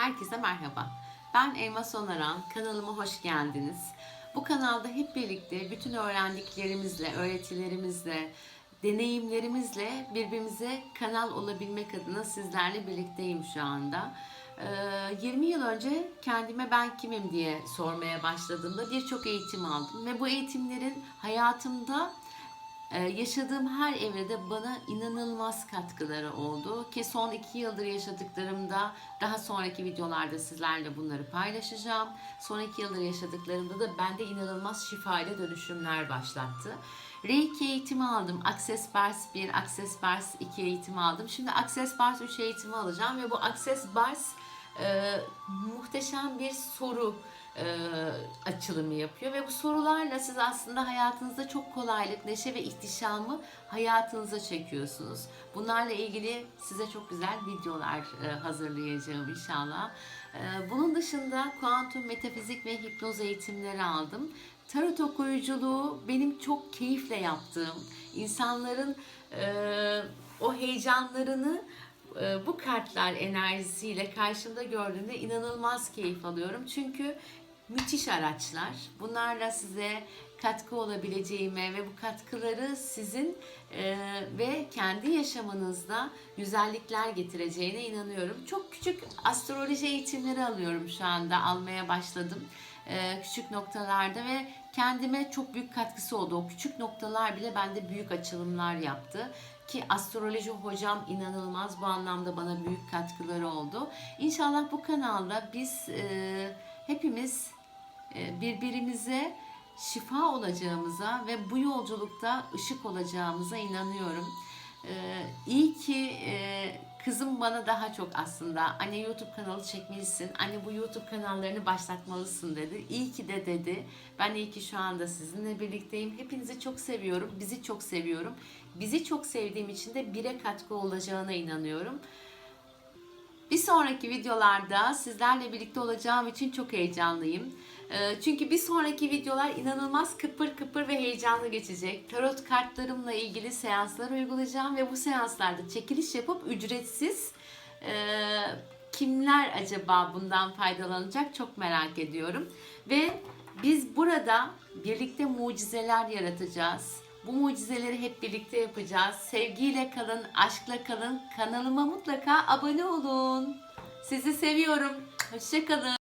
Herkese merhaba. Ben Elmas Onaran. Kanalıma hoş geldiniz. Bu kanalda hep birlikte bütün öğrendiklerimizle, öğretilerimizle, deneyimlerimizle birbirimize kanal olabilmek adına sizlerle birlikteyim şu anda. Ee, 20 yıl önce kendime ben kimim diye sormaya başladığımda birçok eğitim aldım ve bu eğitimlerin hayatımda ee, yaşadığım her evrede bana inanılmaz katkıları oldu ki son iki yıldır yaşadıklarımda daha sonraki videolarda sizlerle bunları paylaşacağım. Son iki yıldır yaşadıklarımda da bende inanılmaz şifayla dönüşümler başlattı. Reiki eğitimi aldım. Access Bars 1, Access Bars 2 eğitimi aldım. Şimdi Access Bars 3 eğitimi alacağım ve bu Access Bars e, muhteşem bir soru e, açılımı yapıyor ve bu sorularla siz aslında hayatınızda çok kolaylık, neşe ve ihtişamı hayatınıza çekiyorsunuz. Bunlarla ilgili size çok güzel videolar e, hazırlayacağım inşallah. E, bunun dışında kuantum metafizik ve hipnoz eğitimleri aldım. Tarot okuyuculuğu benim çok keyifle yaptığım, insanların e, o heyecanlarını bu kartlar enerjisiyle karşımda gördüğümde inanılmaz keyif alıyorum. Çünkü müthiş araçlar. Bunlarla size katkı olabileceğime ve bu katkıları sizin e, ve kendi yaşamınızda güzellikler getireceğine inanıyorum. Çok küçük astroloji eğitimleri alıyorum şu anda. Almaya başladım. E, küçük noktalarda ve kendime çok büyük katkısı oldu. O küçük noktalar bile bende büyük açılımlar yaptı ki astroloji hocam inanılmaz bu anlamda bana büyük katkıları oldu. İnşallah bu kanalda biz e, hepimiz e, birbirimize şifa olacağımıza ve bu yolculukta ışık olacağımıza inanıyorum. Ee, iyi ki e, kızım bana daha çok aslında anne YouTube kanalı çekmelisin, anne bu YouTube kanallarını başlatmalısın dedi. İyi ki de dedi. Ben iyi ki şu anda sizinle birlikteyim. Hepinizi çok seviyorum, bizi çok seviyorum. Bizi çok sevdiğim için de bire katkı olacağına inanıyorum. Bir sonraki videolarda sizlerle birlikte olacağım için çok heyecanlıyım. Ee, Çünkü bir sonraki videolar inanılmaz kıpır kıpır ve heyecanlı geçecek. Tarot kartlarımla ilgili seanslar uygulayacağım ve bu seanslarda çekiliş yapıp ücretsiz e, kimler acaba bundan faydalanacak çok merak ediyorum. Ve biz burada birlikte mucizeler yaratacağız. Bu mucizeleri hep birlikte yapacağız. Sevgiyle kalın, aşkla kalın. Kanalıma mutlaka abone olun. Sizi seviyorum. Hoşçakalın.